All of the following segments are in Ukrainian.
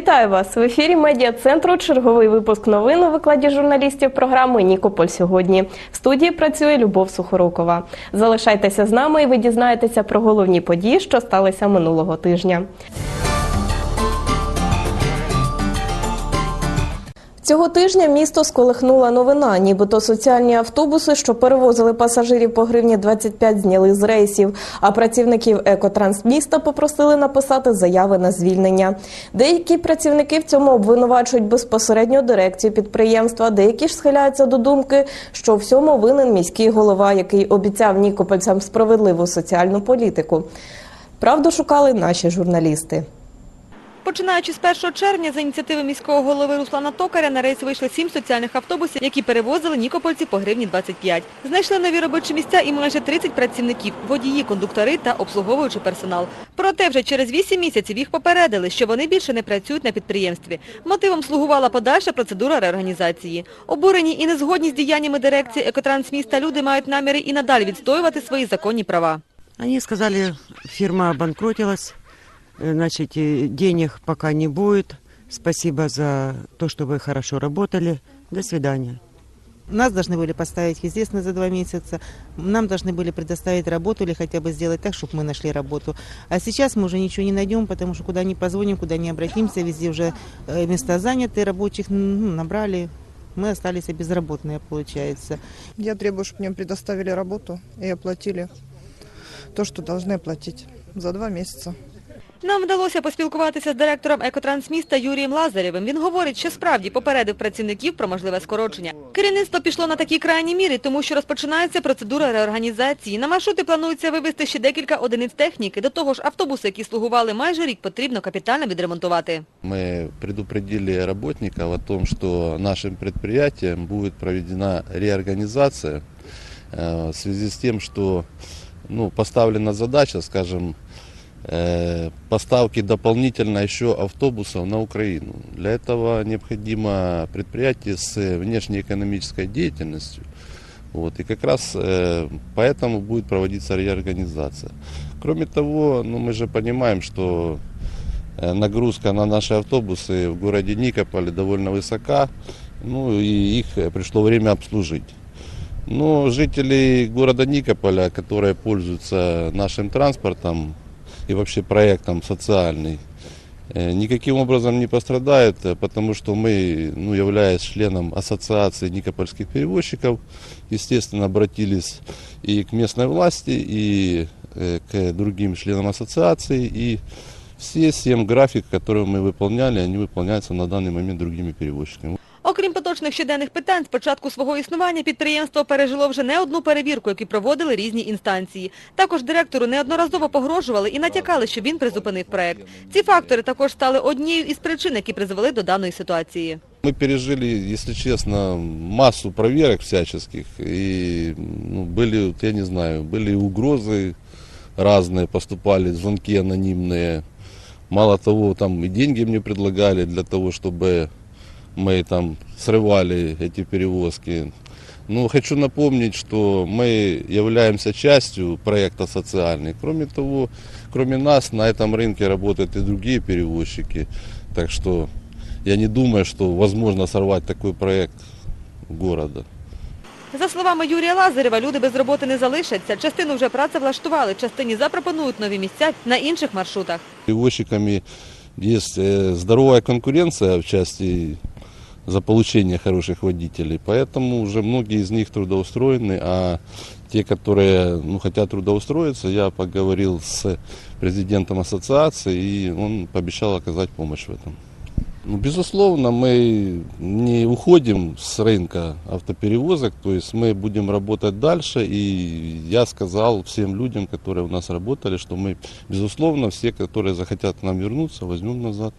Вітаю вас в ефірі медіа центру. Черговий випуск новин у викладі журналістів програми Нікополь сьогодні. В студії працює Любов Сухорукова. Залишайтеся з нами, і ви дізнаєтеся про головні події, що сталися минулого тижня. Цього тижня місто сколихнула новина, нібито соціальні автобуси, що перевозили пасажирів по гривні 25, зняли з рейсів. А працівників екотрансміста попросили написати заяви на звільнення. Деякі працівники в цьому обвинувачують безпосередньо дирекцію підприємства. Деякі ж схиляються до думки, що всьому винен міський голова, який обіцяв нікопольцям справедливу соціальну політику. Правду шукали наші журналісти. Починаючи з 1 червня, за ініціативи міського голови Руслана Токаря на рейс вийшли сім соціальних автобусів, які перевозили нікопольці по гривні 25. Знайшли нові робочі місця і майже 30 працівників – водії, кондуктори та обслуговуючий персонал. Проте вже через 8 місяців їх попередили, що вони більше не працюють на підприємстві. Мотивом слугувала подальша процедура реорганізації. Обурені і незгодні з діяннями дирекції «Екотрансміста» люди мають наміри і надалі відстоювати свої законні права. Они сказали, фирма обанкротилась, значит, и денег пока не будет. Спасибо за то, что вы хорошо работали. До свидания. Нас должны были поставить естественно за два месяца. Нам должны были предоставить работу или хотя бы сделать так, чтобы мы нашли работу. А сейчас мы уже ничего не найдем, потому что куда ни позвоним, куда ни обратимся, везде уже э, места заняты, рабочих ну, набрали. Мы остались безработные, получается. Я требую, чтобы мне предоставили работу и оплатили то, что должны оплатить за два месяца. Нам вдалося поспілкуватися з директором «Екотрансміста» Юрієм Лазарєвим. Він говорить, що справді попередив працівників про можливе скорочення. Керівництво пішло на такі крайні міри, тому що розпочинається процедура реорганізації. На маршрути планується вивезти ще декілька одиниць техніки. До того ж, автобуси, які слугували майже рік, потрібно капітально відремонтувати. Мы предупредили работников о том, что нашим предприятием будет проведена реорганизация э, в связи с тем, что ну, поставлена задача, скажем, э, поставки дополнительно еще автобусов на Украину. Для этого необходимо предприятие с внешнеэкономической деятельностью. Вот, и как раз э, поэтому будет проводиться реорганизация. Кроме того, ну, мы же понимаем, что Э, нагрузка на наши автобусы в городе Никополе довольно высока, ну и их э, пришло время обслужить. Но жители города Никополя, которые пользуются нашим транспортом и вообще проектом социальный, э, никаким образом не пострадают, э, потому что мы, ну, являясь членом ассоциации никопольских перевозчиков, естественно, обратились и к местной власти, и э, к другим членам ассоциации, и все семь график, которые мы выполняли, они выполняются на данный момент другими перевозчиками. Окрім поточних щоденних питань, з початку свого існування підприємство пережило вже не одну перевірку, які проводили різні інстанції. Також директору неодноразово погрожували і натякали, що він призупинив проект. Ці фактори також стали однією із причин, які призвели до даної ситуації. Мы пережили, если честно, массу проверок всяческих. И ну, были, вот я не знаю, были угрозы разные, поступали звонки анонимные. Мало того, там и деньги мне предлагали для того, чтобы мы там срывали эти перевозки. Ну, хочу напомнить, что мы являемся частью проекта социальный. Кроме того, кроме нас, на этом рынке работают и другие перевозчики. Так что я не думаю, что возможно сорвать такой проект города. За словами Юрія Лазарєва, люди без роботи не залишаться. Частину вже працевлаштували, частині запропонують нові місця на інших маршрутах. Перевозчиками есть э, здоровая конкуренция в части за получение хороших водителей, поэтому уже многие из них трудоустроены, а те, которые ну, хотят трудоустроиться, я поговорил с президентом ассоциации, и он пообещал оказать помощь в этом. Ну, безусловно, мы не уходим с рынка автоперевозок, то есть мы будем работать дальше, и я сказал всем людям, которые у нас работали, что мы, безусловно, все, которые захотят к нам вернуться, возьмем назад.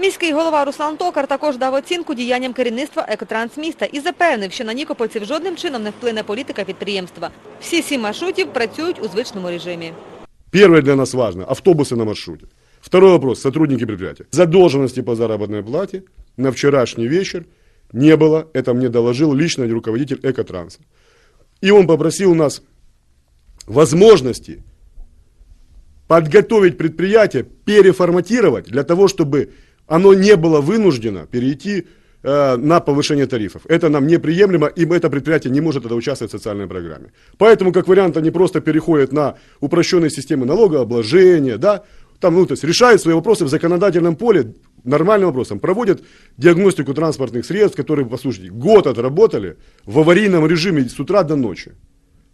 Міський голова Руслан Токар також дав оцінку діянням керівництва «Екотрансміста» і запевнив, що на нікопольців жодним чином не вплине політика підприємства. Всі сім маршрутів працюють у звичному режимі. Первое для нас важно – автобусы на маршруте. Второй вопрос – сотрудники предприятия. Задолженности по заработной плате на вчерашний вечер не было. Это мне доложил лично руководитель Экотранса. И он попросил нас возможности подготовить предприятие, переформатировать для того, чтобы оно не было вынуждено перейти э, на повышение тарифов. Это нам неприемлемо, и это предприятие не может тогда участвовать в социальной программе. Поэтому, как вариант, они просто переходят на упрощенные системы налогообложения, да, там, ну, то есть решают свои вопросы в законодательном поле нормальным вопросом, проводят диагностику транспортных средств, которые, послушайте, год отработали в аварийном режиме с утра до ночи.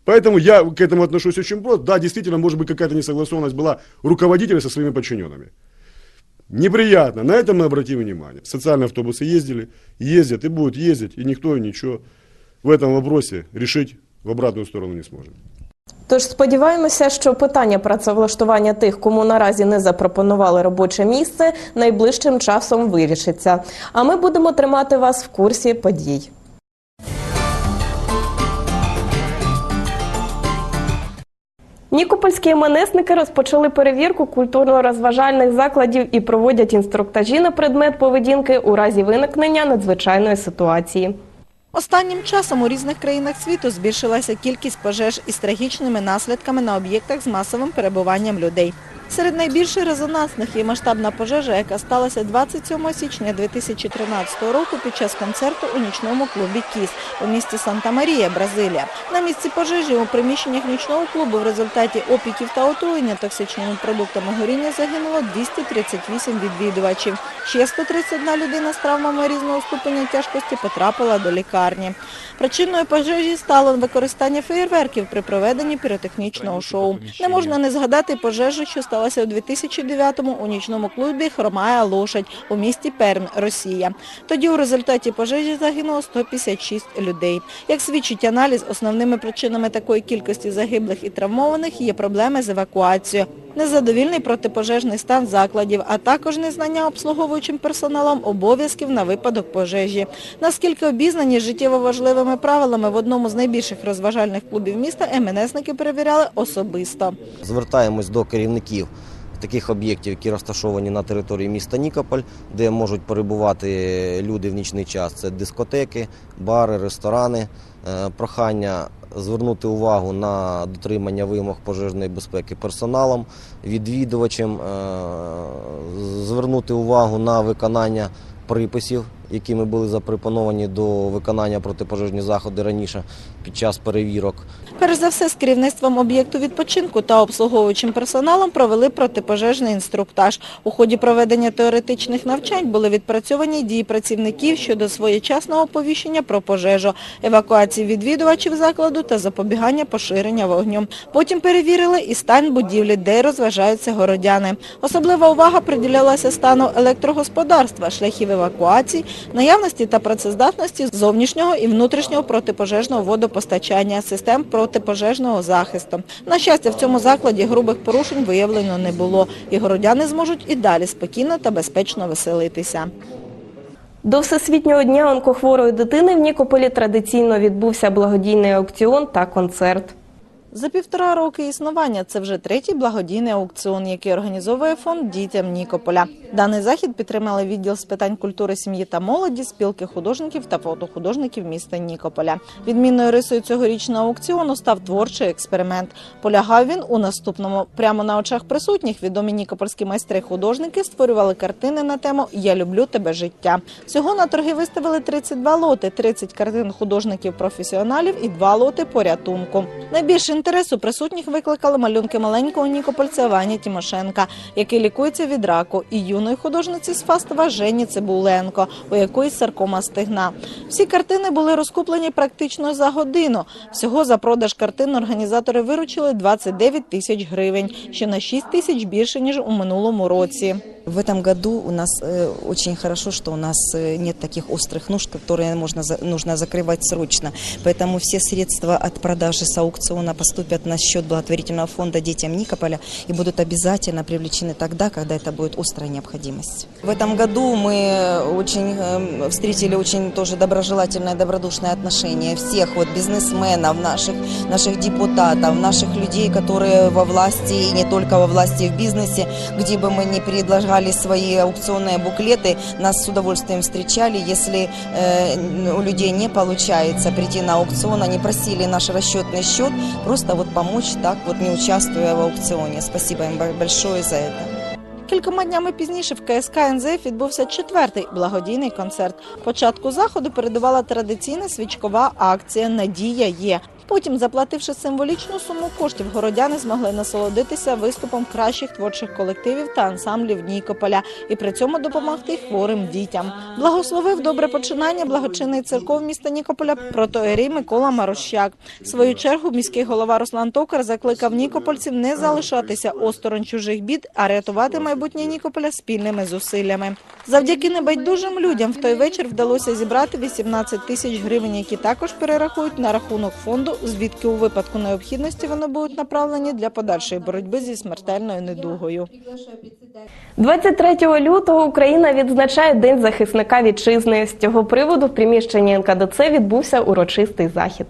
Поэтому я к этому отношусь очень просто. Да, действительно, может быть, какая-то несогласованность была руководителя со своими подчиненными. Неприятно, на это мы обратим внимание. Социальные автобусы ездили, ездят и будут ездить, и никто ничего в этом вопросе решить в обратную сторону не сможет. Тож сподіваємося, що питання працевлаштування тих, кому наразі не запропонували робоче місце, найближчим часом вирішиться. А ми будемо тримати вас в курсі подій. Нікопольські іменесники розпочали перевірку культурно-розважальних закладів і проводять інструктажі на предмет поведінки у разі виникнення надзвичайної ситуації. Останнім часом у різних країнах світу збільшилася кількість пожеж із трагічними наслідками на об'єктах з масовим перебуванням людей. Серед найбільш резонансних є масштабна пожежа, яка сталася 27 січня 2013 року під час концерту у нічному клубі «Кіс» у місті Санта-Марія, Бразилія. На місці пожежі у приміщеннях нічного клубу в результаті опіків та отруєння токсичними продуктами горіння загинуло 238 відвідувачів. Ще 131 людина з травмами різного ступеня тяжкості потрапила до лікарні. Причиною пожежі стало використання феєрверків при проведенні піротехнічного шоу. Не можна не згадати пожежу, що сталася у 2009-му у нічному клубі «Хромая лошадь» у місті Пермь, Росія. Тоді у результаті пожежі загинуло 156 людей. Як свідчить аналіз, основними причинами такої кількості загиблих і травмованих є проблеми з евакуацією, незадовільний протипожежний стан закладів, а також незнання обслуговуючим персоналом обов'язків на випадок пожежі. Наскільки обізнані життєво важливими правилами в одному з найбільших розважальних клубів міста, МНСники перевіряли особисто. Звертаємось до керівників таких об'єктів, які розташовані на території міста Нікополь, де можуть перебувати люди в нічний час. Це дискотеки, бари, ресторани. Е, Прохання звернути увагу на дотримання вимог пожежної безпеки персоналом, відвідувачем, е, звернути увагу на виконання приписів, якими були запропоновані до виконання протипожежні заходи раніше під час перевірок. Перш за все, з керівництвом об'єкту відпочинку та обслуговуючим персоналом провели протипожежний інструктаж. У ході проведення теоретичних навчань були відпрацьовані дії працівників щодо своєчасного оповіщення про пожежу, евакуації відвідувачів закладу та запобігання поширення вогню. Потім перевірили і стан будівлі, де розважаються городяни. Особлива увага приділялася стану електрогосподарства, шляхів евакуації, наявності та працездатності зовнішнього і внутрішнього протипожежного водопостачання, систем протипожежного захисту. На щастя, в цьому закладі грубих порушень виявлено не було, і городяни зможуть і далі спокійно та безпечно веселитися. До Всесвітнього дня онкохворої дитини в Нікополі традиційно відбувся благодійний аукціон та концерт. За півтора роки існування це вже третій благодійний аукціон, який організовує фонд дітям Нікополя. Даний захід підтримали відділ з питань культури, сім'ї та молоді, спілки художників та фотохудожників міста Нікополя. Відмінною рисою цьогорічного аукціону став творчий експеримент. Полягав він у наступному. Прямо на очах присутніх відомі нікопольські майстри-художники створювали картини на тему Я люблю тебе життя. Всього на торги виставили 32 лоти, 30 картин художників-професіоналів і 2 лоти порятунку. Найбільше інтересу присутніх викликали малюнки маленького нікопольця Вані Тимошенка, який лікується від раку, і юної художниці з Фастова Жені Цибуленко, у якої саркома стегна. Всі картини були розкуплені практично за годину. Всього за продаж картин організатори виручили 29 тисяч гривень, що на 6 тисяч більше ніж у минулому році. В этом году у нас э, очень хорошо, что у нас э, нет таких острых нужд, которые можно, за- нужно закрывать срочно. Поэтому все средства от продажи с аукциона поступят на счет благотворительного фонда детям Никополя и будут обязательно привлечены тогда, когда это будет острая необходимость. В этом году мы очень э, встретили очень тоже доброжелательное, добродушное отношение всех вот бизнесменов, наших, наших депутатов, наших людей, которые во власти и не только во власти в бизнесе, где бы мы ни предлагали свои аукционные буклеты, нас с удовольствием встречали. Если э, у людей не получается прийти на аукцион, они просили наш расчетный счет, просто вот помочь так вот, не участвуя в аукционе. Спасибо им большое за это. Кількома днями пізніше в КСК НЗФ відбувся четвертий благодійний концерт. Початку заходу передувала традиційна свічкова акція Надія є. Потім, заплативши символічну суму коштів, городяни змогли насолодитися виступом кращих творчих колективів та ансамблів Нікополя і при цьому допомогти хворим дітям. Благословив добре починання благочинний церков міста Нікополя протоерій Микола Марощак. В свою чергу міський голова Руслан Токар закликав нікопольців не залишатися осторонь чужих бід, а рятувати майбутнє Нікополя спільними зусиллями. Завдяки небайдужим людям в той вечір вдалося зібрати 18 тисяч гривень, які також перерахують на рахунок фонду, звідки у випадку необхідності вони будуть направлені для подальшої боротьби зі смертельною недугою. 23 лютого Україна відзначає День захисника вітчизни. З цього приводу в приміщенні НКДЦ відбувся урочистий захід.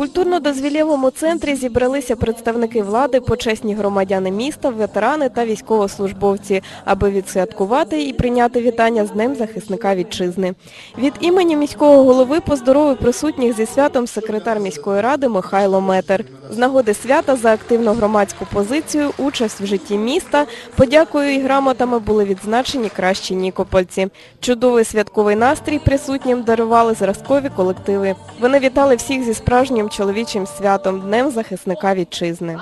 Культурно-дозвілєвому центрі зібралися представники влади, почесні громадяни міста, ветерани та військовослужбовці, аби відсвяткувати і прийняти вітання з Днем захисника вітчизни. Від імені міського голови поздоровив присутніх зі святом секретар міської ради Михайло Метер. З нагоди свята за активну громадську позицію, участь в житті міста, подякою і грамотами були відзначені кращі нікопольці. Чудовий святковий настрій присутнім дарували зразкові колективи. Вони вітали всіх зі справжнім чоловічим святом Днем захисника вітчизни.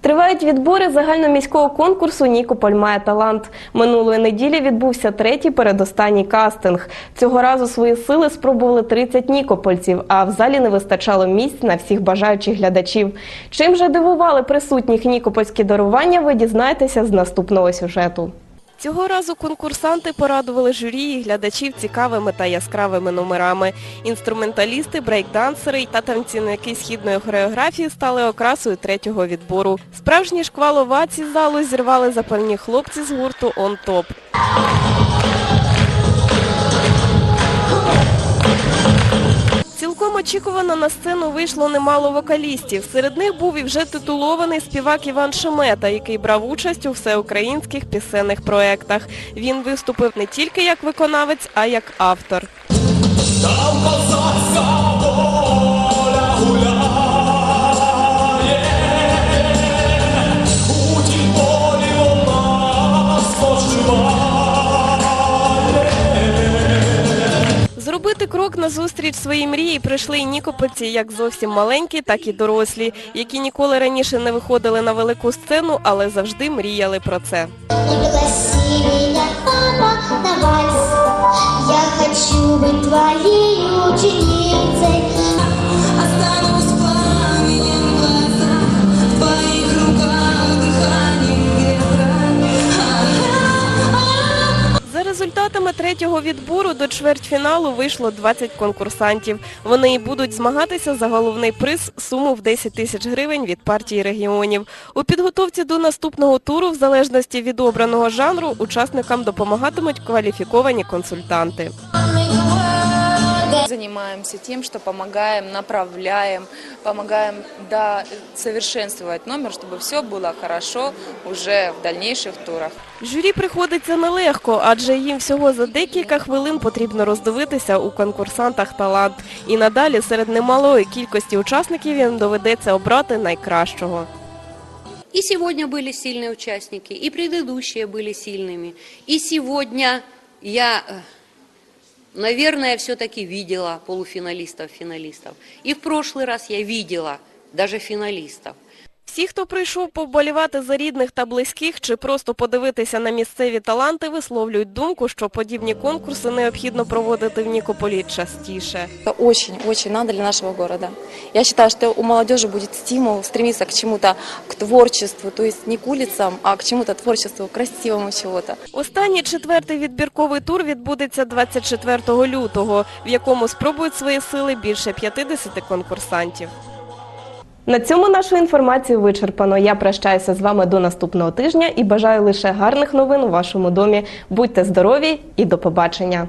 Тривають відбори загальноміського конкурсу Нікополь має талант. Минулої неділі відбувся третій передостанній кастинг. Цього разу свої сили спробували 30 нікопольців, а в залі не вистачало місць на всіх бажаючих глядачів. Чим же дивували присутніх нікопольські дарування, ви дізнаєтеся з наступного сюжету. Цього разу конкурсанти порадували журі і глядачів цікавими та яскравими номерами. Інструменталісти, брейкдансери та танцівники східної хореографії стали окрасою третього відбору. Справжні шквал овацій залу зірвали запальні хлопці з гурту «Он Топ». Цілком очікувано на сцену вийшло немало вокалістів. Серед них був і вже титулований співак Іван Шемета, який брав участь у всеукраїнських пісенних проєктах. Він виступив не тільки як виконавець, а як автор. Зробити крок назустріч своїй мрії прийшли і нікопольці як зовсім маленькі, так і дорослі, які ніколи раніше не виходили на велику сцену, але завжди мріяли про це. Я хочу бути твоєю ученицей. Результатами третього відбору до чвертьфіналу вийшло 20 конкурсантів. Вони і будуть змагатися за головний приз суму в 10 тисяч гривень від партії регіонів. У підготовці до наступного туру, в залежності від обраного жанру, учасникам допомагатимуть кваліфіковані консультанти. Занимаемся тем, что помогаем, направляем, помогаем да, совершенствовать номер, чтобы все было хорошо уже в дальнейших турах. Журі приходиться нелегко, адже їм всього за декілька хвилин потрібно роздивитися у конкурсантах талант. І надалі серед немалої кількості учасників їм доведеться обрати найкращого. И сегодня были сильные участники, и предыдущие были сильными. И сегодня я, э, наверное, все-таки видела полуфиналистов, финалистов. И в прошлый раз я видела даже финалистов. Всі, хто прийшов поболівати за рідних та близьких чи просто подивитися на місцеві таланти, висловлюють думку, що подібні конкурси необхідно проводити в Нікополі частіше. Это очень-очень надо для нашего города. Я считаю, что у молодежи будет стимул стремиться к чему-то, к творчеству, то есть не к улицам, а к чему-то творчеству, красивому чего-то. Останній четвертий відбірковий тур відбудеться 24 лютого, в якому спробують свої сили більше 50 конкурсантів. На цьому нашу інформацію вичерпано. Я прощаюся з вами до наступного тижня і бажаю лише гарних новин у вашому домі. Будьте здорові і до побачення.